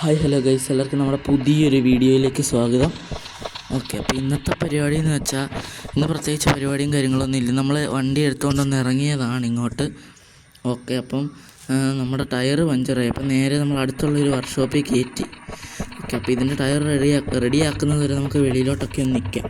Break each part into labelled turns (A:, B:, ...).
A: Hi hello guys. എല്ലാവർക്കും നമ്മുടെ പുതിയൊരു വീഡിയോയിലേക്ക് സ്വാഗതം. ഓക്കെ അപ്പോൾ ഇന്നത്തെ പരിപാടി എന്ന് വെച്ചാൽ ഇന്ന് പ്രത്യേകിച്ച് പരിപാടിയും കാര്യങ്ങളൊന്നും ഇല്ല. നമ്മൾ വണ്ടി എടുത്തുകൊണ്ടൊന്ന് ഇറങ്ങിയതാണ് ഇങ്ങോട്ട്. ഓക്കെ അപ്പം നമ്മുടെ ടയർ പഞ്ചറായി. അപ്പം നേരെ നമ്മൾ അടുത്തുള്ളൊരു വർക്ക്ഷോപ്പിൽ കയറ്റി. ഓക്കെ അപ്പോൾ ഇതിന്റെ ടയർ റെഡിയാ റെഡിയാക്കുന്നത് വരെ നമുക്ക് വെളിയിലോട്ടൊക്കെ ഒന്ന് നിൽക്കാം.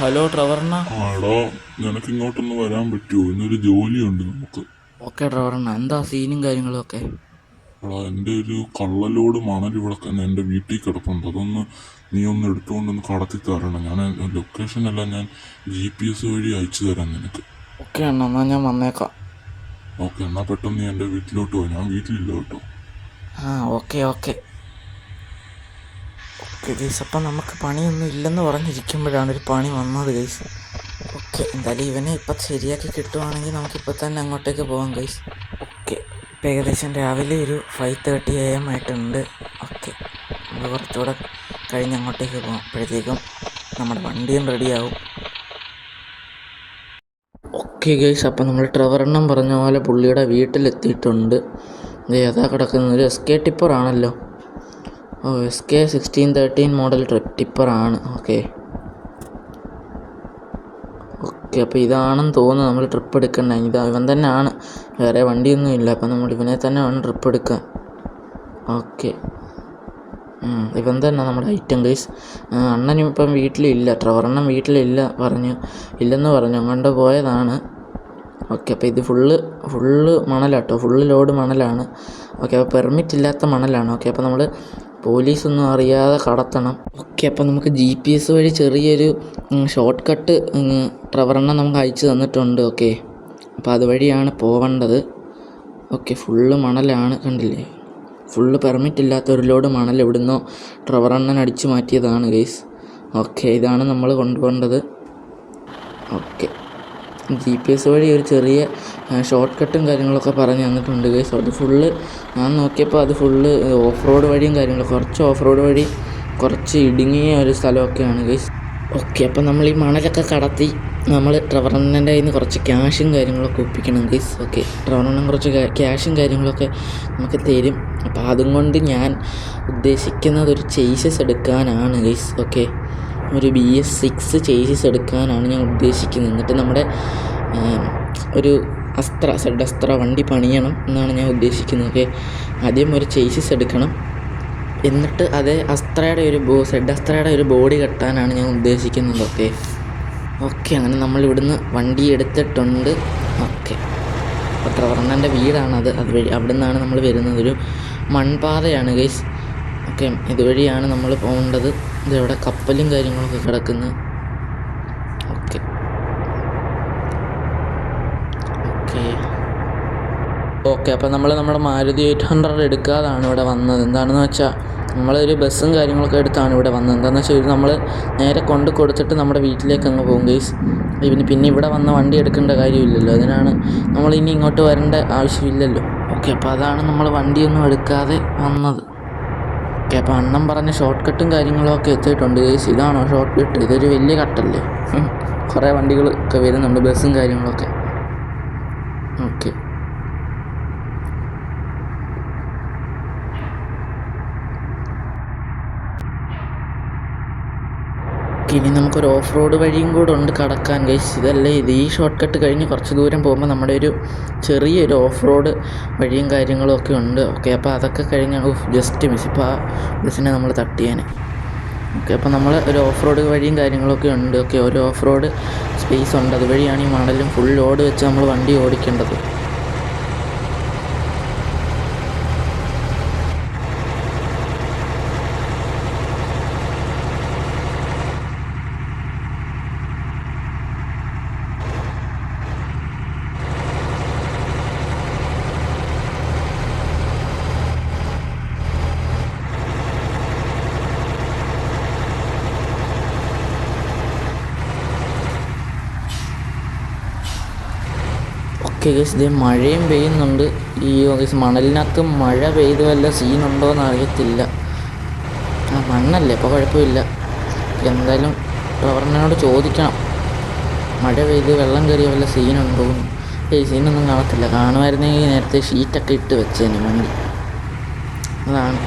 A: ഹലോ ട്രവറിന
B: ആടോ നിനക്ക് ഇങ്ങോട്ടൊന്ന് വരാൻ പറ്റുമോ ഇന്നൊരു ജോലിയുണ്ട് നമുക്ക്.
A: ഓക്കെ ട്രവറിന എന്താ സീനും കാര്യങ്ങളും ഒക്കെ
B: എടാ എന്റെ ഒരു കള്ളലോട് മണൽ ഇവിടെ എന്റെ വീട്ടിൽ കിടപ്പുണ്ട്. അതൊന്ന് നീ ഒന്ന് എടുത്തുകൊണ്ടൊന്ന് കടത്തി തരണം. ഞാൻ ലൊക്കേഷൻ എല്ലാം ഞാൻ ജി പി എസ് വഴി അയച്ചു തരാം നിനക്ക്.
A: ഓക്കെ അണ്ണ. എന്നാ ഞാൻ വന്നേക്കാം.
B: ഓക്കെ എന്നാൽ പെട്ടെന്ന് നീ എന്റെ വീട്ടിലോട്ട് പോയി ഞാൻ വീട്ടിലില്ല കേട്ടോ.
A: ആ ഓക്കെ ഓക്കെ. ഓക്കെ ഗൈസ് അപ്പം നമുക്ക് പണിയൊന്നും ഇല്ലെന്ന് പറഞ്ഞിരിക്കുമ്പോഴാണ് ഒരു പണി വന്നത് ഗൈസ്. ഓക്കെ എന്തായാലും ഇവനെ ഇപ്പം ശരിയാക്കി കിട്ടുവാണെങ്കിൽ നമുക്കിപ്പോൾ തന്നെ അങ്ങോട്ടേക്ക് പോകാം ഗൈസ്. ഓക്കെ ഇപ്പം ഏകദേശം രാവിലെ ഒരു ഫൈവ് തേർട്ടി എ എം ആയിട്ടുണ്ട്. ഓക്കെ നമ്മൾ കുറച്ചുകൂടെ കഴിഞ്ഞ് അങ്ങോട്ടേക്ക് പോകാം അപ്പോഴത്തേക്കും നമ്മുടെ വണ്ടിയും റെഡിയാവും ഓക്കെ ഗൈസ് അപ്പം നമ്മൾ ട്രവറെണ്ണം പറഞ്ഞ പോലെ പുള്ളിയുടെ വീട്ടിലെത്തിയിട്ടുണ്ട്. അതാ കിടക്കുന്നത്. ഒരു എസ് കെ ടിപ്പറാണല്ലോ ഓ S K sixteen thirteen model trip ടിപ്പറാണ് okay okay അപ്പോൾ ഇതാണെന്ന് തോന്നുന്നു നമ്മൾ ട്രിപ്പ് എടുക്കണ്ട. ഇതാ ഇവൻ തന്നെയാണ്. വേറെ വണ്ടിയൊന്നും ഇല്ല. അപ്പം നമ്മൾ ഇവനെ തന്നെ വേണം ട്രിപ്പ് എടുക്കാൻ ഓക്കെ ഇവൻ തന്നെ നമ്മുടെ ഐറ്റം ഗൈസ് അണ്ണനും ഇപ്പം വീട്ടിലില്ല. ട്രവറണ്ണൻ വീട്ടിലില്ല പറഞ്ഞു. ഇല്ലെന്ന് പറഞ്ഞു. അങ്ങോട്ട് പോയതാണ്. ഓക്കെ അപ്പോൾ ഇത് ഫുള്ള് ഫുള്ള് മണലാട്ടോ. ഫുള്ള് ലോഡ് മണലാണ്. ഓക്കെ അപ്പോൾ പെർമിറ്റ് ഇല്ലാത്ത മണലാണ്. ഓക്കെ അപ്പോൾ നമ്മൾ പോലീസൊന്നും അറിയാതെ കടത്തണം. ഓക്കെ അപ്പം നമുക്ക് ജി പി എസ് വഴി ചെറിയൊരു ഷോർട്ട് കട്ട് ട്രവറെണ്ണം നമുക്ക് അയച്ചു തന്നിട്ടുണ്ട്. ഓക്കെ അപ്പോൾ അതുവഴിയാണ് പോവേണ്ടത് ഓക്കെ ഫുള്ള് മണലാണ് കണ്ടില്ലേ? ഫുള്ള് പെർമിറ്റ് ഇല്ലാത്ത ഒരു ലോഡ് മണൽ എവിടുന്നോ ട്രവറണ്ണൻ അടിച്ചു മാറ്റിയതാണ് ഗൈസ് ഓക്കെ ഇതാണ് നമ്മൾ കൊണ്ടുപോകേണ്ടത്. ഓക്കെ ജി പി എസ് വഴി ഒരു ചെറിയ ഷോർട്ട് കട്ടും കാര്യങ്ങളൊക്കെ പറഞ്ഞ് തന്നിട്ടുണ്ട് ഗൈസ് അത് ഫുള്ള് ഞാൻ നോക്കിയപ്പോൾ അത് ഫുള്ള് ഓഫ് റോഡ് വഴിയും കാര്യങ്ങളും കുറച്ച് ഓഫ് റോഡ് വഴി കുറച്ച് ഇടുങ്ങിയ ഒരു സ്ഥലമൊക്കെയാണ് ഗൈസ് ഓക്കെ അപ്പോൾ നമ്മൾ ഈ മണലൊക്കെ കടത്തി നമ്മൾ ട്രവറണ്ണന്റെ കയ്യിൽ നിന്ന് കുറച്ച് ക്യാഷും കാര്യങ്ങളൊക്കെ ഒപ്പിക്കണം ഗൈസ് ഓക്കെ ട്രവറണ്ണൻ കുറച്ച് ക്യാഷും കാര്യങ്ങളൊക്കെ നമുക്ക് തരും. അപ്പോൾ അതും കൊണ്ട് ഞാൻ ഉദ്ദേശിക്കുന്നത് ഒരു ചേസസ് എടുക്കാനാണ് ഗൈസ് ഓക്കെ ഒരു ബി എസ് സിക്സ് ചേസസ് എടുക്കാനാണ് ഞാൻ ഉദ്ദേശിക്കുന്നത്. എന്നിട്ട് നമ്മുടെ ഒരു അസ്ത്ര സെഡ് വണ്ടി പണിയണം എന്നാണ് ഞാൻ ഉദ്ദേശിക്കുന്നത് ഓക്കെ ആദ്യം ഒരു ചേസസ് എടുക്കണം. എന്നിട്ട് അതേ അസ്ത്രയുടെ ഒരു ബോ സെഡ് ഒരു ബോഡി കെട്ടാനാണ് ഞാൻ ഉദ്ദേശിക്കുന്നത് ഓക്കെ ഓക്കെ അങ്ങനെ നമ്മൾ ഇവിടുന്ന് വണ്ടി എടുത്തിട്ടുണ്ട്. ഓക്കെ അപ്പോൾ ട്രവർണന്റെ വീടാണത്. അത് വഴി അവിടെ നിന്നാണ് നമ്മൾ വരുന്നത്. ഒരു മൺപാതയാണ് ഗൈസ് ഓക്കെ ഇതുവഴിയാണ് നമ്മൾ പോകേണ്ടത്. ഇതിവിടെ കപ്പലും കാര്യങ്ങളൊക്കെ കിടക്കുന്നു ഓക്കെ ഓക്കെ ഓക്കെ അപ്പോൾ നമ്മൾ നമ്മുടെ മാരുതി എയ്റ്റ് ഹൺഡ്രഡ് എടുക്കാതാണ് ഇവിടെ വന്നത്. എന്താണെന്ന് വെച്ചാൽ നമ്മളൊരു ബസ്സും കാര്യങ്ങളൊക്കെ എടുത്താണ് ഇവിടെ വന്നത്. എന്താണെന്ന് വെച്ചാൽ ഇത് നമ്മൾ നേരെ കൊണ്ട് കൊടുത്തിട്ട് നമ്മുടെ വീട്ടിലേക്ക് അങ്ങ് പോകും ഗൈസ് ഇവന് പിന്നെ ഇവിടെ വന്ന വണ്ടി എടുക്കേണ്ട കാര്യമില്ലല്ലോ. അതിനാണ് നമ്മൾ ഇനി ഇങ്ങോട്ട് വരേണ്ട ആവശ്യമില്ലല്ലോ. ഓക്കെ അപ്പോൾ അതാണ് നമ്മൾ വണ്ടിയൊന്നും എടുക്കാതെ വന്നത്. ഓക്കെ അപ്പോൾ അണ്ണം പറഞ്ഞ ഷോർട്ട് കട്ടും കാര്യങ്ങളൊക്കെ എത്തിയിട്ടുണ്ട് ഗൈസ് ഇതാണോ ഷോർട്ട് കട്ട് ഇതൊരു വലിയ കട്ടല്ലേ കുറേ വണ്ടികളൊക്കെ വരുന്നുണ്ട് ബസ്സും കാര്യങ്ങളൊക്കെ. ഓക്കെ. ഇനി നമുക്കൊരു ഓഫ് റോഡ് വഴിയും കൂടെ ഉണ്ട് കടക്കാൻ ഗൈസ് ഇതല്ലേ ഇത്? ഈ ഷോർട്ട് കട്ട് കഴിഞ്ഞ് കുറച്ച് ദൂരം പോകുമ്പോൾ നമ്മുടെ ഒരു ചെറിയൊരു ഓഫ് റോഡ് വഴിയും കാര്യങ്ങളും ഒക്കെ ഉണ്ട്. ഓക്കെ അപ്പോൾ അതൊക്കെ കഴിഞ്ഞ് ജസ്റ്റ് മിസ് ഇപ്പോൾ ആ ബസ്സിനെ നമ്മൾ തട്ടിയേനെ. ഓക്കെ അപ്പോൾ നമ്മൾ ഒരു ഓഫ് റോഡ് വഴിയും കാര്യങ്ങളൊക്കെ ഉണ്ട്. ഓക്കെ ഒരു ഓഫ് റോഡ് സ്പേസ് ഉണ്ട്. അതുവഴിയാണ് ഈ മണലും ഫുൾ ലോഡ് വെച്ച് നമ്മൾ വണ്ടി ഓടിക്കേണ്ടത്. ഓക്കെ ഗൈസ് ഇത് മഴയും പെയ്യുന്നുണ്ട്. ഈ ഗൈസ് മണലിനകത്ത് മഴ പെയ്ത് വല്ല സീനുണ്ടോ എന്ന് അറിയത്തില്ല ആ മണ്ണല്ലേ? അപ്പോൾ കുഴപ്പമില്ല. എന്തായാലും ഗവർണറിനോട് ചോദിക്കണം. മഴ പെയ്ത് വെള്ളം കയറിയ വല്ല സീനുണ്ടോ ഏയ് സീനൊന്നും കാണത്തില്ല. കാണുമായിരുന്നെങ്കിൽ നേരത്തെ ഷീറ്റൊക്കെ ഇട്ട് വെച്ചേനെ വണ്ടി അതാണ്.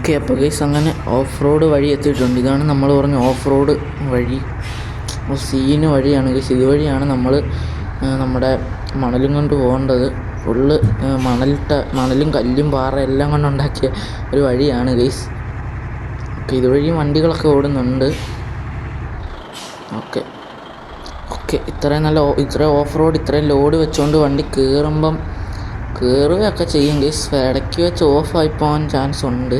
A: ഓക്കെ അപ്പോൾ ഗൈസ് അങ്ങനെ ഓഫ് റോഡ് വഴി എത്തിയിട്ടുണ്ട്. ഇതാണ് നമ്മൾ പറഞ്ഞ ഓഫ് റോഡ് വഴി സീന് വഴിയാണ് ഗൈസ് ഇതുവഴിയാണ് നമ്മൾ നമ്മുടെ മണലും കൊണ്ട് പോകേണ്ടത്. ഫുള്ള് മണലിട്ട മണലും കല്ലും പാറ എല്ലാം കൊണ്ടുണ്ടാക്കിയ ഒരു വഴിയാണ് ഗൈസ് ഓക്കെ ഇതുവഴി വണ്ടികളൊക്കെ ഓടുന്നുണ്ട്. ഓക്കെ. ഓക്കെ ഇത്രയും നല്ല ഇത്രയും ഓഫ് റോഡ് ഇത്രയും ലോഡ് വെച്ചുകൊണ്ട് വണ്ടി കയറുമ്പം കയറുകയൊക്കെ ചെയ്യും ഗൈസ് ഇടയ്ക്ക് വെച്ച് ഓഫായി പോകാൻ ചാൻസ് ഉണ്ട്.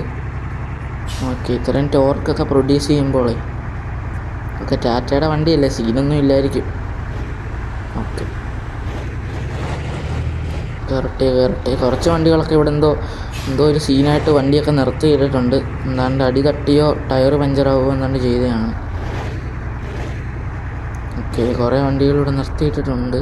A: ഓക്കെ ഇത്രയും ടോർക്കൊക്കെ പ്രൊഡ്യൂസ് ചെയ്യുമ്പോഴേ ഓക്കെ ടാറ്റയുടെ വണ്ടിയല്ലേ? സീനൊന്നും ഇല്ലായിരിക്കും. ഓക്കെ. കയറട്ടെ കയറട്ടെ കുറച്ച് വണ്ടികളൊക്കെ ഇവിടെ എന്തോ എന്തോ ഒരു സീനായിട്ട് വണ്ടിയൊക്കെ നിർത്തി ചെയ്തിട്ടുണ്ട് എന്താണ്ട് അടി തട്ടിയോ ടയർ പഞ്ചറാവുകയോ എന്താണ്ട് ചെയ്തതാണ്. ഓക്കെ കുറേ വണ്ടികൾ ഇവിടെ നിർത്തിയിട്ടിട്ടുണ്ട്.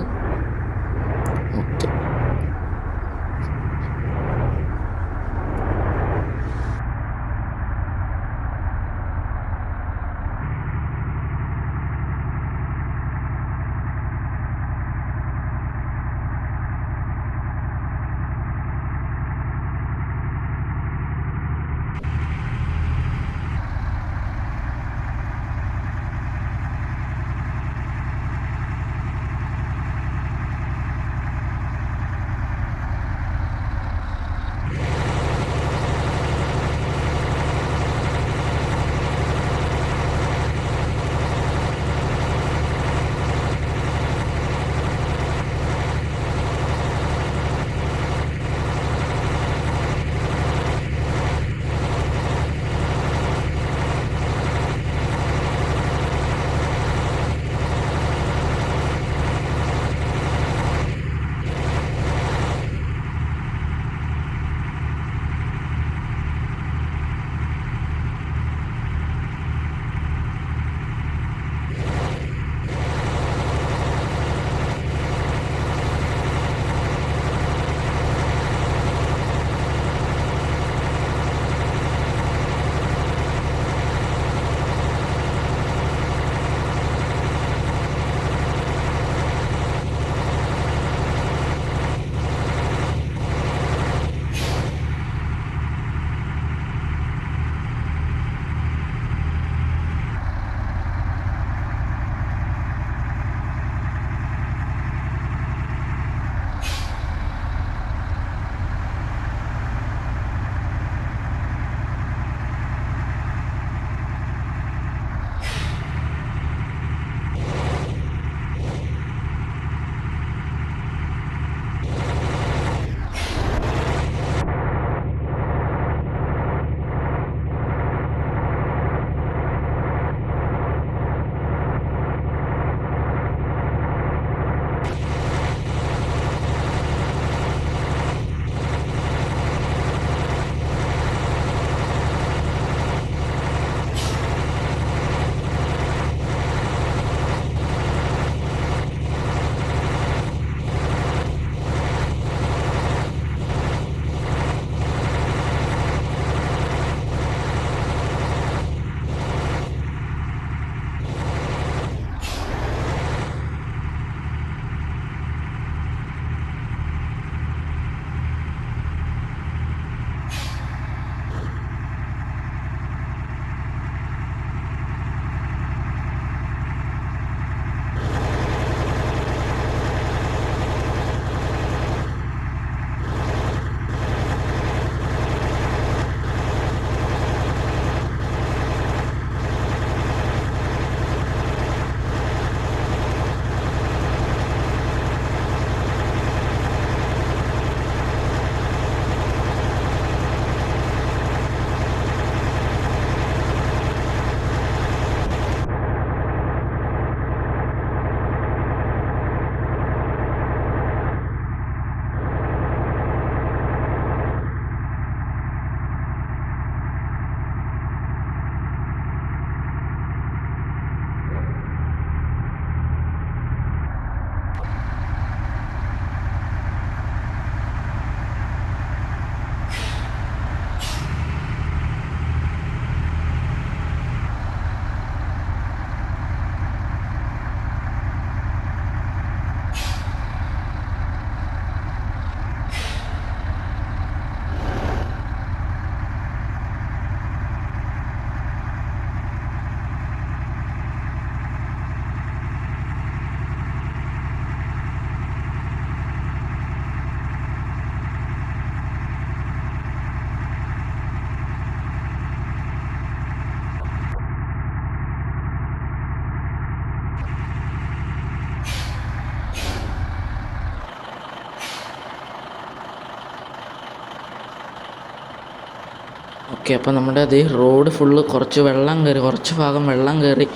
A: ഓക്കെ അപ്പോൾ നമ്മുടെ അതേ റോഡ് ഫുള്ള് കുറച്ച് വെള്ളം കയറി കുറച്ച് ഭാഗം വെള്ളം കയറി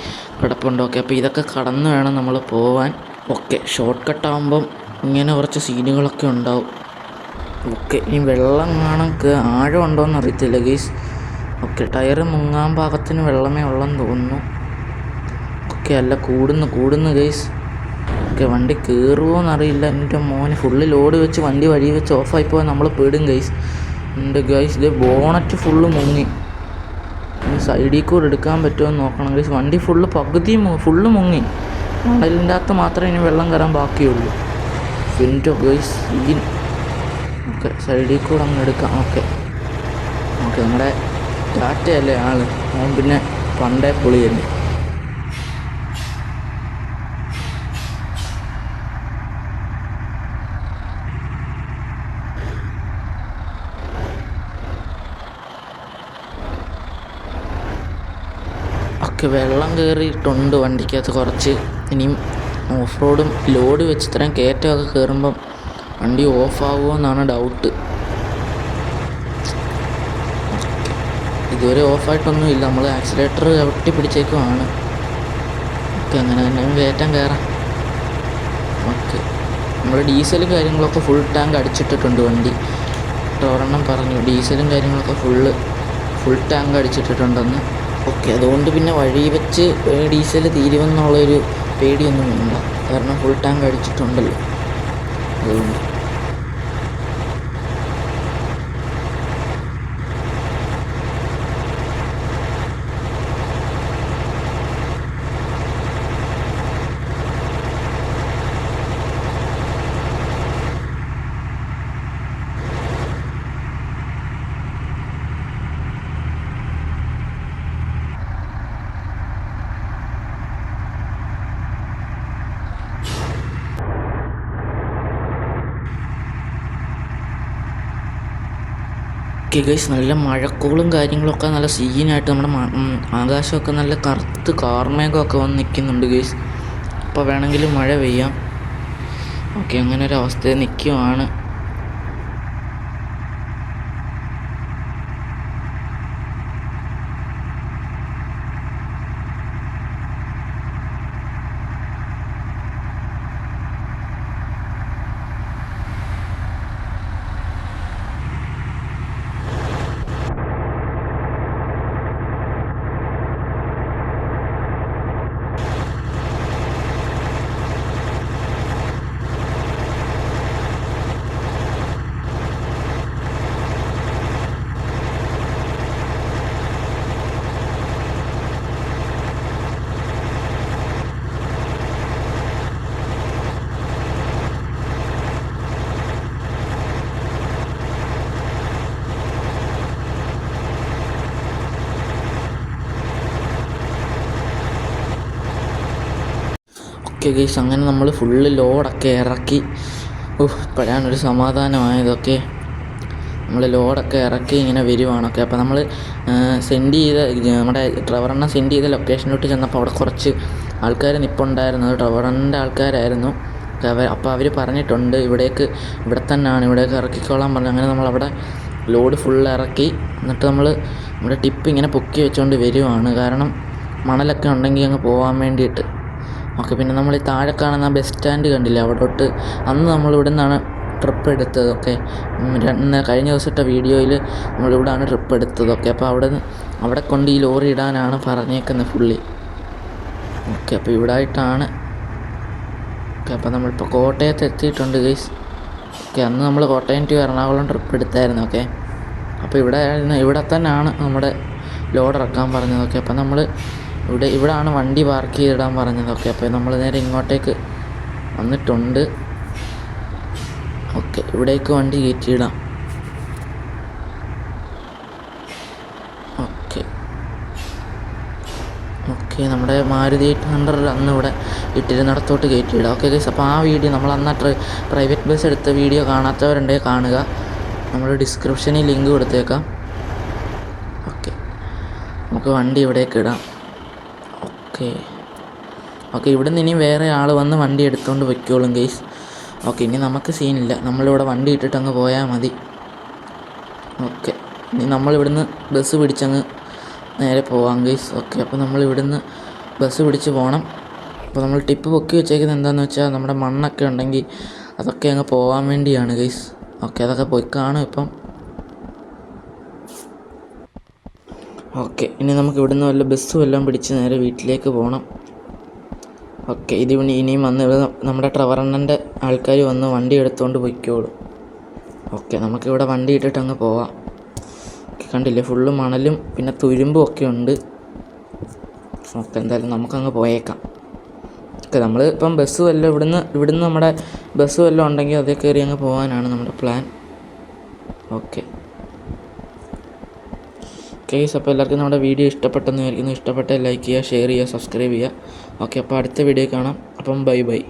A: കിടപ്പുണ്ട്. ഓക്കെ അപ്പോൾ ഇതൊക്കെ കടന്ന് വേണം നമ്മൾ പോവാൻ. ഓക്കെ ഷോർട്ട് കട്ടാകുമ്പം ഇങ്ങനെ കുറച്ച് സീനുകളൊക്കെ ഉണ്ടാവും. ഓക്കെ ഈ വെള്ളം കാണാൻ ആഴം ഉണ്ടോയെന്ന് അറിയത്തില്ല ഗീസ് ഓക്കെ ടയറ് മുങ്ങാൻ പാകത്തിന് വെള്ളമേ ഉള്ളെന്ന് തോന്നുന്നു. ഓക്കെ അല്ല കൂടുന്നു കൂടുന്നു ഗൈസ് ഓക്കെ വണ്ടി കയറുമോ എന്നറിയില്ല എന്റെ മോന് ഫുള്ള് ലോഡ് വെച്ച് വണ്ടി വഴി വെച്ച് ഓഫായി പോയാൽ നമ്മൾ പെടും ഗൈസ് എന്റെ ഗൈസ് ഇത് ബോണറ്റ് ഫുള്ള് മുങ്ങി. സൈഡിൽ കൂടെ എടുക്കാൻ പറ്റുമോ എന്ന് നോക്കണം ഗൈസ് വണ്ടി ഫുള്ള് പകുതി ഫുള്ള് മുങ്ങി. മണലിന്റെ അകത്ത് മാത്രമേ ഇനി വെള്ളം കയറാൻ ബാക്കിയുള്ളൂ. ഫിന്റോ ഗൈസ് സീൻ ഓക്കെ സൈഡിൽ കൂടെ അങ്ങ് എടുക്കാം. ഓക്കെ. ഓക്കെ നമ്മുടെ ടാറ്റയല്ലേ ആൾ. അവൻ പിന്നെ പണ്ടേ പൊളിയല്ലേ. ഒക്കെ വെള്ളം കയറിയിട്ടുണ്ട് വണ്ടിക്കകത്ത് കുറച്ച്. ഇനിയും ഓഫ് റോഡും ലോഡ് വെച്ച് ഇത്രയും കയറ്റമൊക്കെ കയറുമ്പം വണ്ടി ഓഫാകുമോ എന്നാണ് ഡൗട്ട്. ഇതുവരെ ഓഫായിട്ടൊന്നും ഇല്ല നമ്മൾ ആക്സിലേറ്റർ ചവിട്ടി പിടിച്ചേക്കുമാണ് ഓക്കെ അങ്ങനെ തന്നെ കയറ്റാൻ കയറാം ഓക്കെ. നമ്മൾ ഡീസലും കാര്യങ്ങളൊക്കെ ഫുൾ ടാങ്ക് അടിച്ചിട്ടിട്ടുണ്ട് വണ്ടി. ഒരെണ്ണം പറഞ്ഞു. ഡീസലും കാര്യങ്ങളൊക്കെ ഫുള്ള് ഫുൾ ടാങ്ക് അടിച്ചിട്ടിട്ടുണ്ടെന്ന്. ഓക്കെ അതുകൊണ്ട് പിന്നെ വഴി വെച്ച് ഡീസൽ തീരുമെന്നുള്ളൊരു പേടിയൊന്നും വേണ്ട. കാരണം ഫുൾ ടാങ്ക് അടിച്ചിട്ടുണ്ടല്ലോ. അതുകൊണ്ട്. ഓക്കെ ഗൈസ് നല്ല മഴക്കോളും കാര്യങ്ങളൊക്കെ നല്ല സീനായിട്ട് നമ്മുടെ ആകാശമൊക്കെ നല്ല കറുത്ത് കാർമേഘമൊക്കെ വന്ന് നിൽക്കുന്നുണ്ട് ഗൈസ് അപ്പോൾ വേണമെങ്കിൽ മഴ പെയ്യാം. ഓക്കെ അങ്ങനെ ഒരു അവസ്ഥയിൽ നിൽക്കുവാണ് ഓക്കെ ഗൈസ് അങ്ങനെ നമ്മൾ ഫുള്ള് ലോഡൊക്കെ ഇറക്കി. ഉഹ് ഇപ്പോഴാണൊരു സമാധാനമായതൊക്കെ. നമ്മൾ ലോഡൊക്കെ ഇറക്കി ഇങ്ങനെ വരുവാണൊക്കെ. അപ്പോൾ നമ്മൾ സെൻഡ് ചെയ്ത നമ്മുടെ ഡ്രൈവറിനെ സെൻഡ് ചെയ്ത ലൊക്കേഷനിലോട്ട് ചെന്നപ്പോൾ അവിടെ കുറച്ച് ആൾക്കാർ നിപ്പുണ്ടായിരുന്നു. അത് ട്രവറണ്ണന്റെ ആൾക്കാരായിരുന്നു. അവർ അപ്പോൾ അവർ പറഞ്ഞിട്ടുണ്ട് ഇവിടേക്ക് ഇവിടെ തന്നെയാണ് ഇവിടേക്ക് ഇറക്കിക്കോളാൻ പറഞ്ഞു. അങ്ങനെ നമ്മളവിടെ ലോഡ് ഫുൾ ഇറക്കി. എന്നിട്ട് നമ്മൾ നമ്മുടെ ടിപ്പ് ഇങ്ങനെ പൊക്കി വെച്ചുകൊണ്ട് വരുവാണ്. കാരണം മണലൊക്കെ ഉണ്ടെങ്കിൽ അങ്ങ് പോകാൻ വേണ്ടിയിട്ട്. ഓക്കെ പിന്നെ നമ്മൾ ഈ താഴെ കാണുന്ന ബസ് സ്റ്റാൻഡ് കണ്ടില്ലേ അവിടോട്ട് അന്ന് നമ്മൾ ഇവിടെ നിന്നാണ് ട്രിപ്പ് എടുത്തത് ഓക്കെ കഴിഞ്ഞ ദിവസത്തെ വീഡിയോയിൽ നമ്മളിവിടാണ് ട്രിപ്പ് എടുത്തത് ഓക്കെ അപ്പോൾ അവിടെ അവിടെ കൊണ്ട് ഈ ലോറി ഇടാനാണ് പറഞ്ഞേക്കുന്നത് ഫുള്ളി ഓക്കെ അപ്പോൾ ഇവിടെ ആയിട്ടാണ് ഓക്കെ അപ്പോൾ നമ്മളിപ്പോൾ കോട്ടയത്ത് എത്തിയിട്ടുണ്ട് ഗൈസ് ഓക്കെ അന്ന് നമ്മൾ കോട്ടയം ടു എറണാകുളം ട്രിപ്പ് എടുത്തായിരുന്നു ഓക്കെ അപ്പോൾ ഇവിടെ ഇവിടെ തന്നെയാണ് നമ്മുടെ ലോഡ് ഇറക്കാൻ പറഞ്ഞത് ഓക്കെ അപ്പോൾ നമ്മൾ ഇവിടെ ഇവിടാണ് വണ്ടി പാർക്ക് ചെയ്തിടാൻ പറഞ്ഞതൊക്കെ. അപ്പോൾ നമ്മൾ നേരെ ഇങ്ങോട്ടേക്ക് വന്നിട്ടുണ്ട്. ഓക്കെ ഇവിടേക്ക് വണ്ടി കയറ്റിയിടാം. ഓക്കെ. ഓക്കെ നമ്മുടെ മാരുതി എയ്റ്റ് ഹൺഡ്രഡ് അന്ന് ഇവിടെ ഇട്ടിരുന്നിടത്തോട്ട് കയറ്റിയിടാം. ഓക്കെ ഗൈസ് അപ്പോൾ ആ വീഡിയോ നമ്മൾ അന്ന് പ്രൈവറ്റ് ബസ് എടുത്ത വീഡിയോ കാണാത്തവരുണ്ടെങ്കിൽ കാണുക. നമ്മൾ ഡിസ്ക്രിപ്ഷനിൽ ലിങ്ക് കൊടുത്തേക്കാം. ഓക്കെ. നമുക്ക് വണ്ടി ഇവിടേക്ക് ഇടാം. ഓക്കെ. ഓക്കെ ഇവിടുന്ന് ഇനി വേറെ ആൾ വന്ന് വണ്ടി എടുത്തുകൊണ്ട് വയ്ക്കോളും ഗെയ്സ് ഓക്കെ ഇനി നമുക്ക് സീനില്ല. നമ്മളിവിടെ വണ്ടി ഇട്ടിട്ട് അങ്ങ് പോയാൽ മതി. ഓക്കെ ഇനി നമ്മളിവിടുന്ന് ബസ് പിടിച്ചങ്ങ് നേരെ പോവാം ഗെയ്സ് ഓക്കെ അപ്പോൾ നമ്മളിവിടുന്ന് ബസ് പിടിച്ച് പോകണം അപ്പോൾ നമ്മൾ ടിപ്പ് പൊക്കി വെച്ചേക്കുന്നത് എന്താണെന്ന് വെച്ചാൽ നമ്മുടെ മണ്ണൊക്കെ ഉണ്ടെങ്കിൽ അതൊക്കെ അങ്ങ് പോകാൻ വേണ്ടിയാണ് ഗെയ്സ് ഓക്കെ അതൊക്കെ പോയി കാണും ഇപ്പം. ഓക്കെ ഇനി നമുക്ക് ഇവിടുന്ന് വല്ല ബസ്സും എല്ലാം പിടിച്ച് നേരെ വീട്ടിലേക്ക് പോകണം ഓക്കെ ഇത് ഇനി ഇനിയും വന്ന് നമ്മുടെ ട്രവറണ്ണന്റെ ആൾക്കാർ വന്ന് വണ്ടി എടുത്തുകൊണ്ട് പൊയ്ക്കോളൂ. ഓക്കെ നമുക്കിവിടെ വണ്ടി ഇട്ടിട്ട് അങ്ങ് പോവാം. കണ്ടില്ലേ ഫുള്ള് മണലും പിന്നെ തുരുമ്പും ഒക്കെ ഉണ്ട്. ഓക്കെ എന്തായാലും നമുക്കങ്ങ് പോയേക്കാം. ഓക്കെ നമ്മൾ ഇപ്പം ബസ് വല്ലതും ഇവിടുന്ന് ഇവിടുന്ന് നമ്മുടെ ബസ് വല്ലതും ഉണ്ടെങ്കിൽ അതേ കയറി അങ്ങ് പോകാനാണ് നമ്മുടെ പ്ലാൻ. ഓക്കെ. കേസ് അപ്പോൾ എല്ലാവർക്കും നമ്മുടെ വീഡിയോ ഇഷ്ടപ്പെട്ടെന്ന് വിചാരിക്കുന്നു. ഇഷ്ടപ്പെട്ട ലൈക്ക് ചെയ്യുക ഷെയർ ചെയ്യുക സബ്സ്ക്രൈബ് ചെയ്യുക. ഓക്കെ അപ്പോൾ അടുത്ത വീഡിയോ കാണാം. അപ്പം ബൈ ബൈ